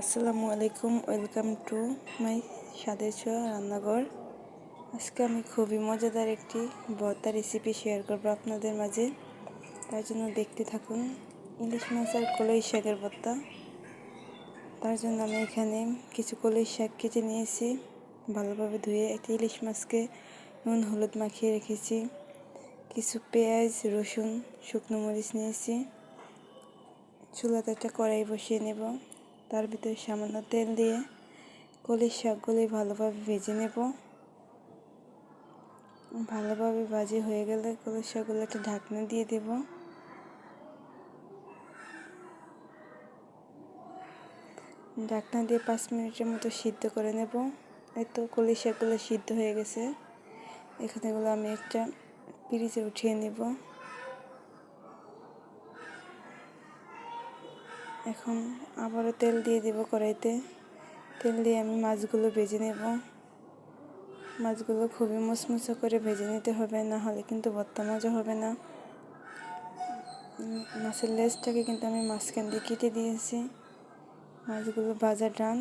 আসসালামু আলাইকুম, welcome to my স্বাদের ছোঁয়া রান্নাঘর। আজকে আমি খুবই মজাদার একটি ভর্তা রেসিপি শেয়ার করব আপনাদের মাঝে। তার জন্য দেখতে থাকুন, ইলিশ মাছ আর কলই শাকের ভর্তা। তার জন্য আমি এখানে কিছু কলই শাক কেটে নিয়েছি। ভালোভাবে ধুয়ে একটি ইলিশ মাছকে নুন, হলুদ মাখিয়ে রেখেছি। কিছু পেঁয়াজ, রসুন, শুকনো মরিচ নিয়েছি। চুলাতে একটা কড়াই বসিয়ে নেব। তার ভিতরে সামান্য তেল দিয়ে কলির শাকগুলি ভালোভাবে ভেজে নেব। ভালোভাবে ভাজি হয়ে গেলে কলির শাকগুলো একটা ঢাকনা দিয়ে দেব। ঢাকনা দিয়ে পাঁচ মিনিটের মতো সিদ্ধ করে নেব। এই তো কলির শাকগুলো সিদ্ধ হয়ে গেছে। এখানেগুলো আমি একটা পিরিচে উঠিয়ে নেব। এখন আবারও তেল দিয়ে দেব কড়াইতে। তেল দিয়ে আমি মাছগুলো ভেজে নেব। মাছগুলো খুবই মুচমুচো করে ভেজে নিতে হবে, না হলে কিন্তু ভর্তা মজা হবে না। মাছের লেজটাকে কিন্তু আমি মাঝখান দিয়ে কেটে দিয়েছি। মাছগুলো ভাজা ডান।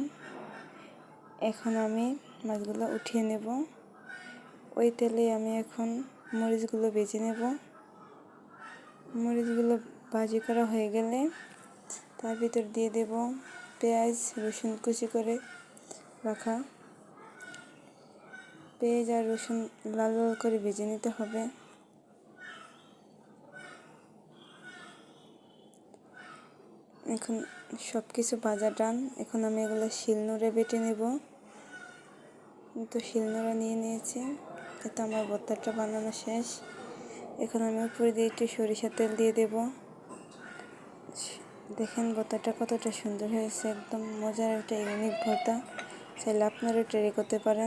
এখন আমি মাছগুলো উঠিয়ে নেব। ওই তেলে আমি এখন মরিচগুলো বেজে নেব। মরিচগুলো ভাজি করা হয়ে গেলে তার ভিতর দিয়ে দেব পেঁয়াজ, রসুন কুচি করে রাখা। পেঁয়াজ আর রসুন লাল লাল করে ভেজে নিতে হবে। এখন সব কিছু ভাজা টান এখন আমি এগুলো শিলনোড়ে বেটে নেব। তো শিলনোড়া নিয়ে নিয়েছি। এতে আমার ভর্তাটা বানানো শেষ। এখন আমি উপরে দিয়ে একটু সরিষার তেল দিয়ে দেবো। দেখেন ভর্তাটা কতটা সুন্দর হয়েছে, একদম মজার একটা ইউনিক ভর্তা চাইলে আপনারও ট্রাই করতে পারেন।